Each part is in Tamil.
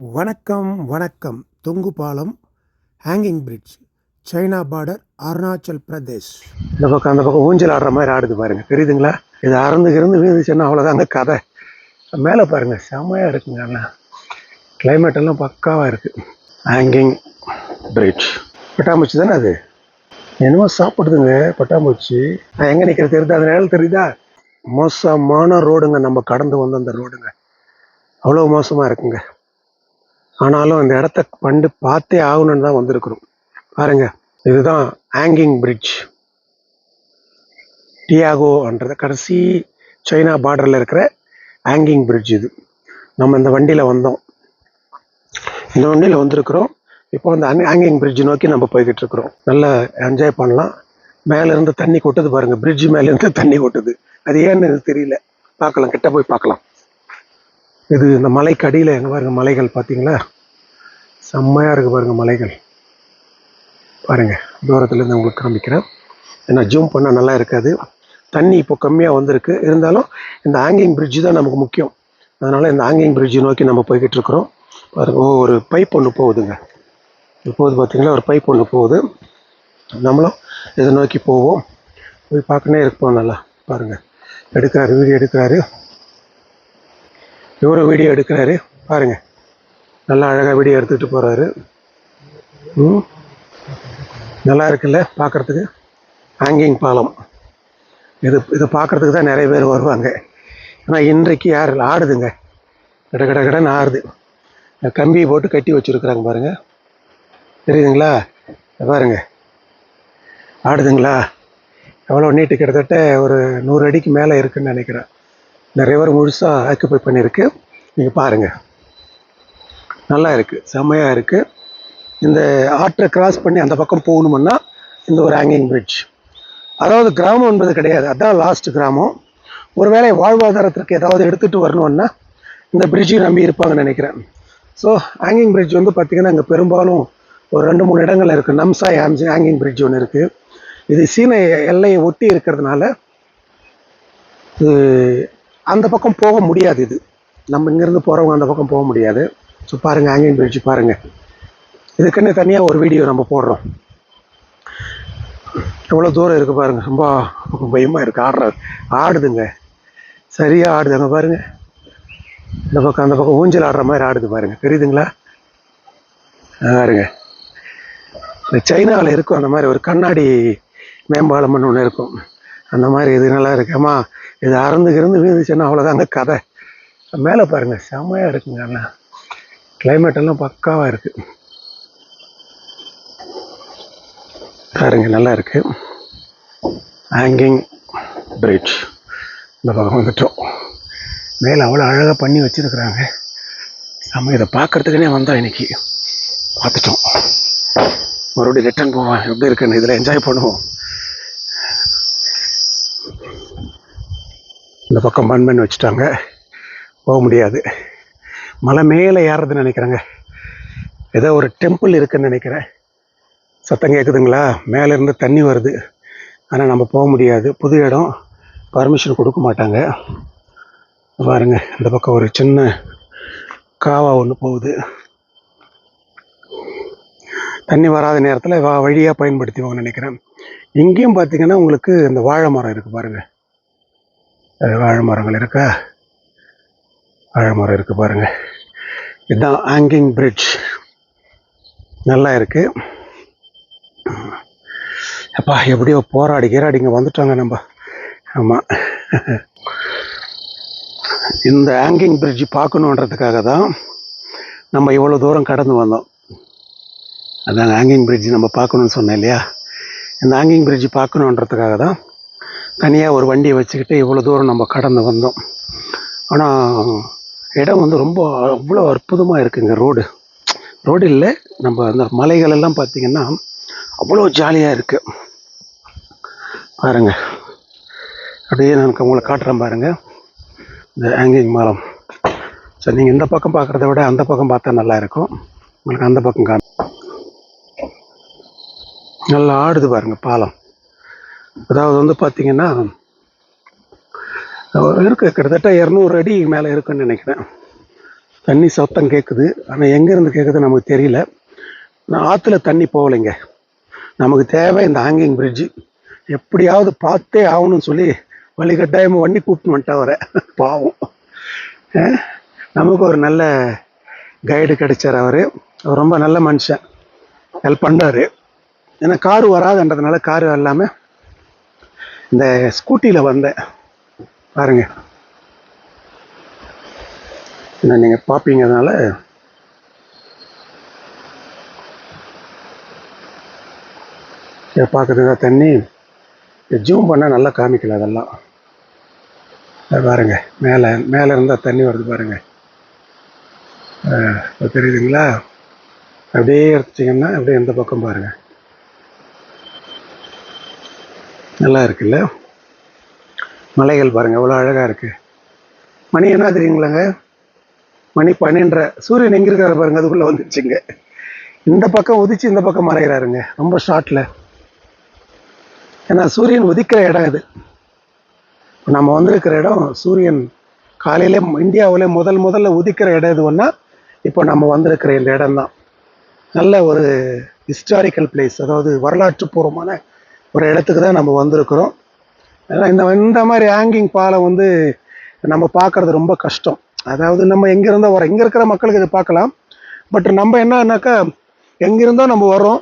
வணக்கம் வணக்கம். தொங்கு பாலம் hanging bridge China border Arunachal Pradesh இந்த பக்கம் அந்த பக்கம் ஊஞ்சல் ஆடுற மாதிரி ஆடுது பாருங்க. தெரியுதுங்களா? இது அறந்து இருந்து வீழ்ந்துச்சுன்னா அவ்வளோதாங்க கதை. மேலே பாருங்க செம்மையாக இருக்குங்க எல்லாம் கிளைமேட் எல்லாம் பக்காவாக இருக்கு. ஹேங்கிங் பிரிட்ஜ் பட்டாம்பூச்சி தானே அது? என்னமோ சாப்பிடுதுங்க பட்டாம்பூச்சி. நான் எங்கே நிற்கிறது தெரியுது? அது நிழல் தெரியுதா? மோசமான ரோடுங்க நம்ம கடந்து வந்த அந்த ரோடுங்க. அவ்வளோ மோசமாக இருக்குங்க. ஆனாலும் அந்த இடத்த பண்டு பார்த்தே ஆகணும்னு தான் வந்திருக்கிறோம். பாருங்க இதுதான் ஹேங்கிங் பிரிட்ஜ் டியாகோன்றது கடைசி சைனா பார்டரில் இருக்கிற ஹேங்கிங் பிரிட்ஜ் இது. நம்ம இந்த வண்டியில் வந்தோம். இந்த வண்டியில் வந்திருக்கிறோம். இப்போ அந்த ஹேங்கிங் பிரிட்ஜ் நோக்கி நம்ம போய்கிட்டு இருக்கிறோம். நல்லா என்ஜாய் பண்ணலாம். மேலேருந்து தண்ணி கொட்டுது பாருங்க. பிரிட்ஜ் மேலேருந்து தண்ணி கொட்டுது. அது ஏன்னு எனக்கு தெரியல. பார்க்கலாம் கிட்ட போய் பார்க்கலாம். இது இந்த மலைக்கு அடியில் எங்கே பாருங்க மலைகள் பார்த்தீங்களா செம்மையாக இருக்குது பாருங்கள் மலைகள். பாருங்கள் தூரத்துலேருந்து உங்களுக்கு காமிக்கிறேன். ஏன்னா ஜூம் பண்ணால் நல்லா இருக்காது. தண்ணி இப்போ கம்மியாக வந்திருக்கு. இருந்தாலும் இந்த ஹேங்கிங் பிரிட்ஜ் தான் நமக்கு முக்கியம். அதனால் இந்த ஹேங்கிங் பிரிட்ஜ் நோக்கி நம்ம போய்கிட்டு இருக்கிறோம். பாருங்க ஓ ஒரு பைப் ஒன்று போகுதுங்க. இப்போது பார்த்திங்கன்னா ஒரு பைப் ஒன்று போகுது. நம்மளும் இதை நோக்கி போவோம். போய் பார்க்கனே இருப்போம் நல்லா. பாருங்கள் எடுக்கிறாரு வீடியோ எடுக்கிறாரு. இவரும் வீடியோ எடுக்கிறாரு. பாருங்க. நல்லா அழகாக வீடியோ எடுத்துக்கிட்டு போகிறாரு ம்? நல்லா இருக்குல்ல பார்க்கறதுக்கு ஹேங்கிங் பாலம். இது இதை பார்க்கறதுக்கு தான் நிறைய பேர் வருவாங்க. ஆனால் இன்றைக்கு யார் ஆடுதுங்க? கட கட கடன்னு ஆடுது. கம்பி கம்பியை போட்டு கட்டி வச்சுருக்குறாங்க பாருங்கள் தெரியுதுங்களா? பாருங்கள் ஆடுதுங்களா? எவ்வளோ நீட்டு கிட்டத்தட்ட ஒரு நூறு அடிக்கு மேலே இருக்குன்னு நினைக்கிறேன். நிறைய பேர் முழுசாக ஆக்குப்பை பண்ணியிருக்கு. நீங்கள் பாருங்கள் நல்லா இருக்குது செம்மையாக இருக்குது இந்த ஆற்றை கிராஸ் பண்ணி அந்த பக்கம் போகணுமுன்னா இந்த ஒரு ஹேங்கிங் பிரிட்ஜ் அதாவது கிராமம் என்பது கிடையாது. அதான் லாஸ்ட் கிராமம். ஒருவேளை வாழ்வாதாரத்திற்கு ஏதாவது எடுத்துகிட்டு வரணும்னா இந்த பிரிட்ஜை நம்பி இருப்பாங்கன்னு நினைக்கிறேன். ஸோ ஹேங்கிங் பிரிட்ஜ் வந்து பார்த்திங்கன்னா இங்கே பெரும்பாலும் ஒரு ரெண்டு மூணு இடங்கள் இருக்குது நம்சாய் ஹேம்ஜி ஹேங்கிங் பிரிட்ஜ் ஒன்று இருக்குது இது சீன எல்லையை ஒட்டி இருக்கிறதுனால இது அந்த பக்கம் போக முடியாது இது. நம்ம இங்கேருந்து போகிறவங்க அந்த பக்கம் போக முடியாது. ஸோ பாருங்கள் ஹேங்கிங் பிரிட்ஜ் பாருங்கள் இதுக்குன்னு தனியாக ஒரு வீடியோ நம்ம போடுறோம். எவ்வளோ தூரம் இருக்குது பாருங்க. ரொம்ப பயமாக இருக்குது ஆடுற ஆடுதுங்க. சரியாக ஆடுதுங்க பாருங்க. இந்த பக்கம் அந்த பக்கம் ஊஞ்சல் ஆடுற மாதிரி ஆடுது பாருங்க. தெரியுதுங்களா? பாருங்க. இந்த சைனாவில் இருக்கும். அந்த மாதிரி ஒரு கண்ணாடி மேம்பாலம்னு ஒன்று இருக்கும். அந்த மாதிரி இது நல்லா இது அறந்து கிருந்து வீழ்ந்துச்சுன்னா அவ்வளோதாங்க கதை. மேலே பாருங்க செம்மையாக இருக்குங்க அண்ணா. கிளைமேட் எல்லாம் பக்காவாக இருக்கு. பாருங்க நல்லா இருக்கு. ஹேங்கிங் பிரிட்ஜ் இந்த பக்கம் வந்துட்டோம். மேலே அவ்வளோ அழகாக பண்ணி வச்சிருக்கிறாங்க. நம்ம இதை பார்க்குறதுக்குனே வந்தோம் இன்னைக்கு. பார்த்துட்டோம். மறுபடியும் ரிட்டர்ன் போவோம். எப்படி இருக்குன்னு இதில் என்ஜாய் பண்ணுவோம். இந்த பக்கம் மண்மண் வச்சுட்டாங்க. போக முடியாது. மலை மேலே ஏறுறதுன்னு நினைக்கிறேங்க. ஏதோ ஒரு டெம்பிள் இருக்குன்னு நினைக்கிறேன். சத்தம் கேட்குதுங்களா மேலே இருந்து தண்ணி வருது. ஆனால் நம்ம போக முடியாது. புது இடம். பர்மிஷன் கொடுக்க மாட்டாங்க. பாருங்க இந்த பக்கம் ஒரு சின்ன காவா ஒன்று போகுது. தண்ணி வராத நேரத்தில் வா வழியாக பயன்படுத்திவாங்க நினைக்கிறேன். இங்கேயும் பார்த்தீங்கன்னா உங்களுக்கு இந்த வாழை மரம் இருக்குது பாருங்கள் வாழை மரங்கள் இருக்கா? வாழை மரம் இருக்குது பாருங்கள் இதுதான் ஆங்கிங் பிரிட்ஜ் நல்லா இருக்குது அப்பா எப்படியோ போராடி கீராடி இங்கே வந்துட்டாங்க நம்ம. ஆமாம் இந்த ஆங்கிங் பிரிட்ஜ் பார்க்கணுன்றதுக்காக தான் நம்ம இவ்வளோ தூரம் கடந்து வந்தோம். அதான் ஆங்கிங் பிரிட்ஜ் நம்ம பார்க்கணுன்னு சொன்னேன் இல்லையா? இந்த ஆங்கிங் பிரிட்ஜ் பார்க்கணுன்றதுக்காக தான் தனியாக ஒரு வண்டியை வச்சுக்கிட்டு இவ்வளோ தூரம் நம்ம கடந்து வந்தோம். ஆனால் இடம் வந்து ரொம்ப அவ்வளோ அற்புதமாக இருக்குங்க ரோடு. ரோடு இல்லை நம்ம அந்த மலைகள் எல்லாம் பார்த்திங்கன்னா அவ்வளோ ஜாலியாக இருக்குது பாருங்க. அப்படியே நான் உங்களை காட்டுறேன் பாருங்கள் இந்த ஆங்கிங் மரம். சரி நீங்கள் இந்த பக்கம் பார்க்குறத விட அந்த பக்கம் பார்த்தா நல்லா இருக்கும். உங்களுக்கு அந்த பக்கம் காணும் நல்லா ஆடுது பாருங்கள் பாலம். அதாவது வந்து பார்த்தீங்கன்னா இருக்கு கிட்டத்தட்ட இரநூறு அடி மேலே இருக்குன்னு நினைக்கிறேன். தண்ணி சத்தம் கேட்குது ஆனால் எங்கேருந்து கேட்குது நமக்கு தெரியல. நான் ஆற்றுல தண்ணி போகலைங்க. நமக்கு தேவை இந்த ஹேங்கிங் பிரிட்ஜு எப்படியாவது பார்த்தே ஆகணும்னு சொல்லி வழி கட்டாயமாக வண்டி கூப்பிட்டு வந்துட்டா வர பாவம். நமக்கு ஒரு நல்ல கைடு கிடைச்சார் அவர். அவர் ரொம்ப நல்ல மனுஷன். ஹெல்ப் பண்ணார். ஏன்னா காரு வராதுன்றதுனால கார் இல்லாமல் இந்த ஸ்கூட்டியில் வந்தேன் பாருங்க. என்ன நீங்கள் பார்ப்பீங்கனால பார்க்குறதுங்க தண்ணி. ஜூம் பண்ணால் நல்லா காமிக்கல அதெல்லாம். பாருங்க மேலே மேலே இருந்தால் தண்ணி வருது பாருங்க. அஹ், தெரியுதுங்களா? அப்படியே எடுத்துட்டிங்கன்னா அப்படியே இந்த பக்கம் பாருங்கள் நல்லா இருக்குல்ல மலைகள் பாருங்கள் எவ்வளோ அழகாக இருக்குது மணி என்ன தெரியுங்களாங்க? மணி பன்னெண்டரை சூரியன் எங்கே இருக்காரு பாருங்க அதுக்குள்ளே வந்துச்சுங்க இந்த பக்கம் உதிச்சு இந்த பக்கம் மறைகிறாருங்க ரொம்ப ஷார்ட்டில் ஏன்னா சூரியன் உதிக்கிற இடம் இது. நம்ம வந்திருக்கிற இடம் சூரியன் காலையில இந்தியாவில் முதல் முதல்ல உதிக்கிற இடம் எதுன்னா இப்போ நம்ம வந்திருக்கிற இந்த இடம்தான். நல்ல ஒரு ஹிஸ்டாரிக்கல் பிளேஸ் அதாவது வரலாற்று பூர்வமான ஒரு இடத்துக்கு தான் நம்ம வந்திருக்கிறோம். இந்த இந்த மாதிரி ஹேங்கிங் பாலம் வந்து நம்ம பார்க்கறது ரொம்ப கஷ்டம். அதாவது நம்ம எங்கேருந்தோ வரோம் இங்கே இருக்கிற மக்களுக்கு இதை பார்க்கலாம். பட் நம்ம என்னன்னாக்கா எங்கிருந்தோ நம்ம வரோம்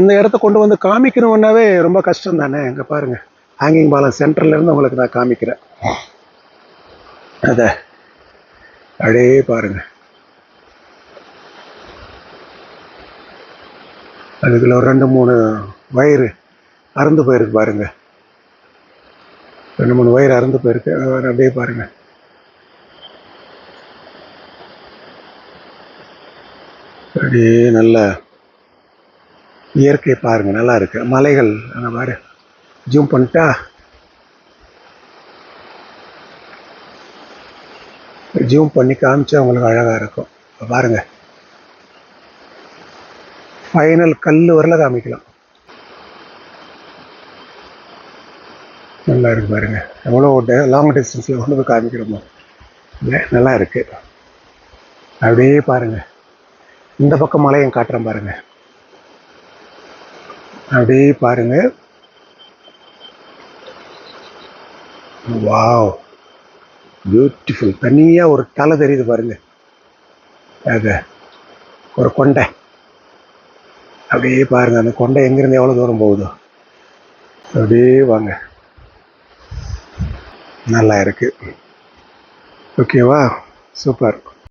இந்த இடத்த கொண்டு வந்து காமிக்கணும்னாவே ரொம்ப கஷ்டம் தானே? இங்கே பாருங்கள் ஹேங்கிங் பாலம் சென்டர்லேருந்து உங்களுக்கு நான் காமிக்கிறேன். அதை அப்படியே பாருங்க. அதுக்குள்ள ஒரு ரெண்டு மூணு வயிறு அறுந்து போயிருக்கு பாருங்க. ரெண்டு மூணு வயிறு அறுந்து போயிருக்கு. அப்படியே பாருங்க. அப்படியே நல்ல இயற்கை பாருங்க. நல்லா இருக்கு. மலைகள் அந்த மாதிரி ஜூம் பண்ணிட்டா ஜூம் பண்ணி காமிச்சா உங்களுக்கு அழகா இருக்கும். பாருங்கள் பாருங்க. ஃபைனல் கல் வரல காமிக்கலாம் நல்லா இருக்கு பாருங்க. எவ்வளோ லாங் டிஸ்டன்ஸில் கொண்டு போய் காமிக்கிறோமோ. இல்லை நல்லா இருக்கு. அப்படியே பாருங்க. இந்த பக்கம் மலையும் காட்டுறேன் பாருங்க. அப்படியே பாருங்க. வாவ் பியூட்டிஃபுல் தனியாக ஒரு தலை தெரியுது பாருங்க. அது ஒரு கொண்டை. அப்படியே பாருங்கள் அந்த கொண்டை எங்கேருந்து எவ்வளோ தூரம் போகுதோ. அப்படியே வாங்க. நல்லா இருக்குது ஓகேவா? சூப்பர்.